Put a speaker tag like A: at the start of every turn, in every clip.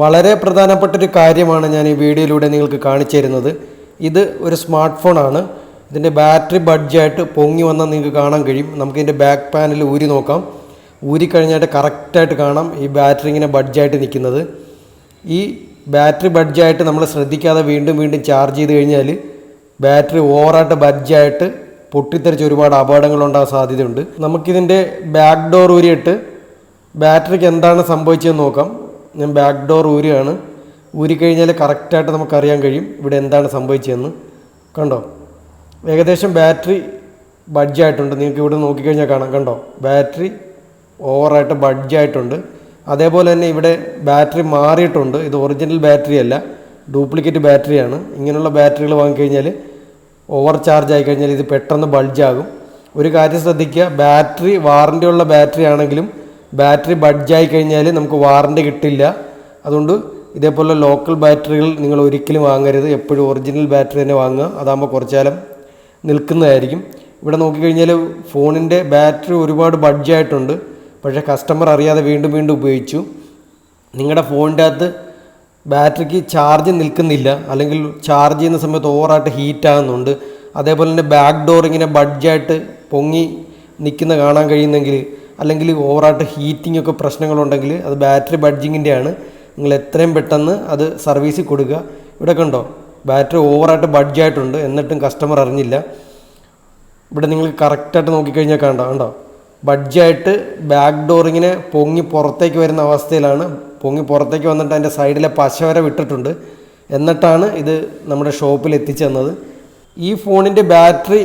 A: വളരെ പ്രധാനപ്പെട്ട ഒരു കാര്യമാണ് ഞാൻ ഈ വീഡിയോയിലൂടെ നിങ്ങൾക്ക് കാണിച്ചു തരുന്നത്. ഇത് ഒരു സ്മാർട്ട് ഫോണാണ് ഇതിന്റെ ബാറ്ററി ബഡ്ജായിട്ട് പൊങ്ങി വന്നാൽ നിങ്ങൾക്ക് കാണാൻ കഴിയും. നമുക്ക് ഇതിന്റെ ബാക്ക് പാനൽ ഊരി നോക്കാം. ഊരി കഴിഞ്ഞായിട്ട് കറക്റ്റായിട്ട് കാണാം ഈ ബാറ്ററി ഇങ്ങനെ ബഡ്ജായിട്ട് നിൽക്കുന്നത്. ഈ ബാറ്ററി ബഡ്ജായിട്ട് നമ്മൾ ശ്രദ്ധിക്കാതെ വീണ്ടും വീണ്ടും ചാർജ് ചെയ്ത് കഴിഞ്ഞാൽ ബാറ്ററി ഓവറായിട്ട് ബഡ്ജായിട്ട് പൊട്ടിത്തെറിച്ച് ഒരുപാട് അപകടങ്ങൾ ഉണ്ടാകാൻ സാധ്യതയുണ്ട്. നമുക്കിതിന്റെ ബാക്ക് ഡോർ ഊരിയിട്ട് ബാറ്ററിക്ക് എന്താണ് സംഭവിച്ചതെന്ന് നോക്കാം. ഞാൻ ബാക്ക് ഡോർ ഊരുകയാണ് ഊരിക്കഴിഞ്ഞാൽ കറക്റ്റായിട്ട് നമുക്കറിയാൻ കഴിയും ഇവിടെ എന്താണ് സംഭവിച്ചതെന്ന്. കണ്ടോ? ഏകദേശം ബാറ്ററി ബഡ്ജായിട്ടുണ്ട് നിങ്ങൾക്ക് ഇവിടെ നോക്കിക്കഴിഞ്ഞാൽ കാണാം. കണ്ടോ? ബാറ്ററി ഓവറായിട്ട് ബഡ്ജായിട്ടുണ്ട് അതേപോലെ തന്നെ ഇവിടെ ബാറ്ററി മാറിയിട്ടുണ്ട്. ഇത് ഒറിജിനൽ ബാറ്ററി അല്ല. ഡ്യൂപ്ലിക്കേറ്റ് ബാറ്ററിയാണ് ഇങ്ങനെയുള്ള ബാറ്ററികൾ വാങ്ങിക്കഴിഞ്ഞാൽ ഓവർ ചാർജ് ആയി കഴിഞ്ഞാൽ ഇത് പെട്ടെന്ന് ബൾജാകും ഒരു കാര്യം ശ്രദ്ധിക്കുക. ബാറ്ററി വാറണ്ടി ഉള്ള ബാറ്ററി ആണെങ്കിലും ബാറ്ററി ബഡ്ജായി കഴിഞ്ഞാൽ നമുക്ക് വാറണ്ടി കിട്ടില്ല. അതുകൊണ്ട് ഇതേപോലെ ലോക്കൽ ബാറ്ററികൾ നിങ്ങൾ ഒരിക്കലും വാങ്ങരുത്. എപ്പോഴും ഒറിജിനൽ ബാറ്ററി തന്നെ വാങ്ങുക. അതാകുമ്പോൾ കുറച്ചു കാലം നിൽക്കുന്നതായിരിക്കും. ഇവിടെ നോക്കിക്കഴിഞ്ഞാൽ ഫോണിന്റെ ബാറ്ററി ഒരുപാട് ബഡ്ജായിട്ടുണ്ട്. പക്ഷേ കസ്റ്റമർ അറിയാതെ വീണ്ടും വീണ്ടും ഉപയോഗിച്ചു. നിങ്ങളുടെ ഫോണിന്റെ അകത്ത് ബാറ്ററിക്ക് ചാർജ് നിൽക്കുന്നില്ല. അല്ലെങ്കിൽ ചാർജ് ചെയ്യുന്ന സമയത്ത് ഓവറായിട്ട് ഹീറ്റ് ആകുന്നുണ്ട്. അതേപോലെ തന്നെ ബാക്ക് ഡോർ ഇങ്ങനെ ബഡ്ജായിട്ട് പൊങ്ങി നിൽക്കുന്ന കാണാൻ കഴിയുന്നെങ്കിൽ അല്ലെങ്കിൽ ഓവറായിട്ട് ഹീറ്റിംഗ് ഒക്കെ പ്രശ്നങ്ങളുണ്ടെങ്കിൽ അത് ബാറ്ററി ബഡ്ജിങ്ങിന്റെ ആണ് നിങ്ങൾ എത്രയും പെട്ടെന്ന് അത് സർവീസിൽ കൊടുക്കുക. ഇവിടെ കണ്ടോ ബാറ്ററി ഓവറായിട്ട് ബഡ്ജായിട്ടുണ്ട് എന്നിട്ടും കസ്റ്റമർ അറിഞ്ഞില്ല. ഇവിടെ നിങ്ങൾ കറക്റ്റായിട്ട് നോക്കിക്കഴിഞ്ഞാൽ കണ്ടോ കണ്ടോ? ബഡ്ജായിട്ട് ബാക്ക് ഡോറിങ്ങിനെ പൊങ്ങി പുറത്തേക്ക് വരുന്ന അവസ്ഥയിലാണ്. പൊങ്ങി പുറത്തേക്ക് വന്നിട്ട് അതിന്റെ സൈഡിലെ പശ വരെ വിട്ടിട്ടുണ്ട്. എന്നിട്ടാണ് ഇത് നമ്മുടെ ഷോപ്പിൽ എത്തിച്ചെന്നത് ഈ ഫോണിന്റെ ബാറ്ററി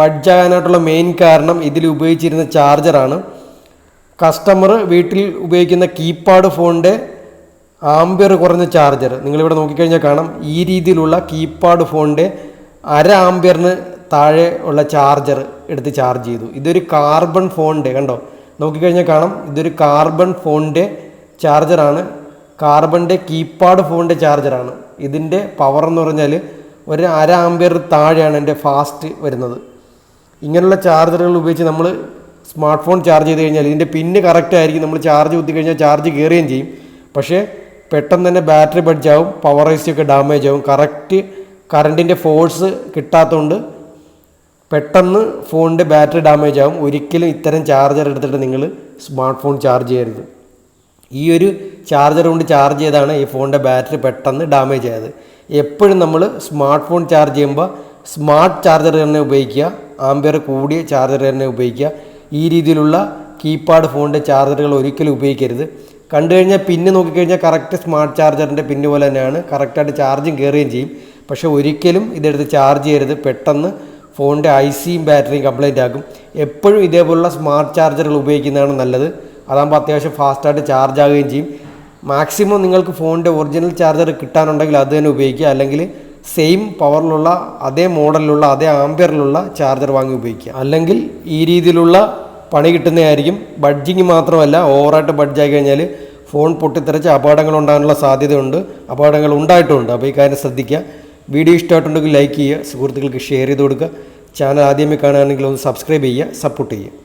A: ബഡ്ജാകാനായിട്ടുള്ള മെയിൻ കാരണം ഇതിൽ ഉപയോഗിച്ചിരുന്ന ചാർജറാണ് കസ്റ്റമർ വീട്ടിൽ ഉപയോഗിക്കുന്ന കീപാഡ് ഫോണിന്റെ ആംബിയർ കുറഞ്ഞ ചാർജർ. നിങ്ങളിവിടെ നോക്കിക്കഴിഞ്ഞാൽ കാണാം. ഈ രീതിയിലുള്ള കീപാഡ് ഫോണിന്റെ അര ആംബിയറിന് താഴെ ഉള്ള ചാർജർ എടുത്ത് ചാർജ് ചെയ്തു. ഇതൊരു കാർബൺ ഫോണിന്റെ കണ്ടോ? നോക്കിക്കഴിഞ്ഞാൽ കാണാം. ഇതൊരു കാർബൺ ഫോണിന്റെ ചാർജറാണ്. കാർബണിന്റെ കീപാഡ് ഫോണിന്റെ ചാർജറാണ്. ഇതിന്റെ പവർ എന്ന് പറഞ്ഞാൽ ഒരു അര ആംബിയർ താഴെയാണ് എന്റെ ഫാസ്റ്റ് വരുന്നത്. ഇങ്ങനെയുള്ള ചാർജറുകൾ ഉപയോഗിച്ച് നമ്മൾ സ്മാർട്ട് ഫോൺ ചാർജ് ചെയ്ത് കഴിഞ്ഞാൽ ഇതിന്റെ പിന്ന് കറക്റ്റ് ആയിരിക്കും. നമ്മൾ ചാർജ് കുത്തി കഴിഞ്ഞാൽ ചാർജ് കയറുകയും ചെയ്യും. പക്ഷേ പെട്ടെന്ന് തന്നെ ബാറ്ററി ബഡ്ജാവും പവർ ഒക്കെ ഡാമേജ് ആവും. കറക്റ്റ് കറണ്ടിന്റെ ഫോഴ്സ് കിട്ടാത്തതുകൊണ്ട് പെട്ടെന്ന് ഫോണിന്റെ ബാറ്ററി ഡാമേജ് ആവും. ഒരിക്കലും ഇത്തരം ചാർജർ എടുത്തിട്ട് നിങ്ങൾ സ്മാർട്ട് ഫോൺ ചാർജ് ചെയ്യരുത്. ഈ ഒരു ചാർജർ കൊണ്ട് ചാർജ് ചെയ്താണ് ഈ ഫോണിന്റെ ബാറ്ററി പെട്ടെന്ന് ഡാമേജ് ആയത്. എപ്പോഴും നമ്മൾ സ്മാർട്ട് ഫോൺ ചാർജ് ചെയ്യുമ്പോൾ സ്മാർട്ട് ചാർജർ തന്നെ ഉപയോഗിക്കുക. ആംബിയർ കൂടിയ ചാർജർ തന്നെ ഉപയോഗിക്കുക. ഈ രീതിയിലുള്ള കീപാഡ് ഫോണിന്റെ ചാർജറുകൾ ഒരിക്കലും ഉപയോഗിക്കരുത്. കണ്ടു കഴിഞ്ഞാൽ പിന്നെ നോക്കിക്കഴിഞ്ഞാൽ കറക്റ്റ് സ്മാർട്ട് ചാർജറിന്റെ പിന്നു പോലെ തന്നെയാണ്. കറക്റ്റായിട്ട് ചാർജും കയറുകയും ചെയ്യും. പക്ഷേ ഒരിക്കലും ഇതെടുത്ത് ചാർജ് ചെയ്യരുത്. പെട്ടെന്ന് ഫോണിന്റെ ഐ സിയും ബാറ്ററിയും കംപ്ലൈന്റ് ആക്കും എപ്പോഴും ഇതേപോലുള്ള സ്മാർട്ട് ചാർജറുകൾ ഉപയോഗിക്കുന്നതാണ് നല്ലത്. അതാകുമ്പോൾ അത്യാവശ്യം ഫാസ്റ്റായിട്ട് ചാർജ് ആകുകയും ചെയ്യും. മാക്സിമം നിങ്ങൾക്ക് ഫോണിന്റെ ഒറിജിനൽ ചാർജർ കിട്ടാനുണ്ടെങ്കിൽ അത് തന്നെ ഉപയോഗിക്കുക. അല്ലെങ്കിൽ സെയിം പവറിലുള്ള അതേ മോഡലിലുള്ള അതേ ആംബിയറിലുള്ള ചാർജർ വാങ്ങി ഉപയോഗിക്കുക. അല്ലെങ്കിൽ ഈ രീതിയിലുള്ള പണി കിട്ടുന്നതായിരിക്കും. ബഡ്ജിങ് മാത്രമല്ല ഓവറായിട്ട് ബഡ്ജായി കഴിഞ്ഞാൽ ഫോൺ പൊട്ടിത്തെറിച്ച് അപകടങ്ങൾ ഉണ്ടാകാനുള്ള സാധ്യതയുണ്ട്. അപകടങ്ങൾ ഉണ്ടായിട്ടുണ്ട്. അപ്പോൾ ഈ കാര്യം ശ്രദ്ധിക്കുക. വീഡിയോ ഇഷ്ടമായിട്ടുണ്ടെങ്കിൽ ലൈക്ക് ചെയ്യുക. സുഹൃത്തുക്കൾക്ക് ഷെയർ ചെയ്ത് കൊടുക്കുക. ചാനൽ ആദ്യമേ കാണുകയാണെങ്കിൽ ഒന്ന് സബ്സ്ക്രൈബ് ചെയ്യുക. സപ്പോർട്ട് ചെയ്യുക.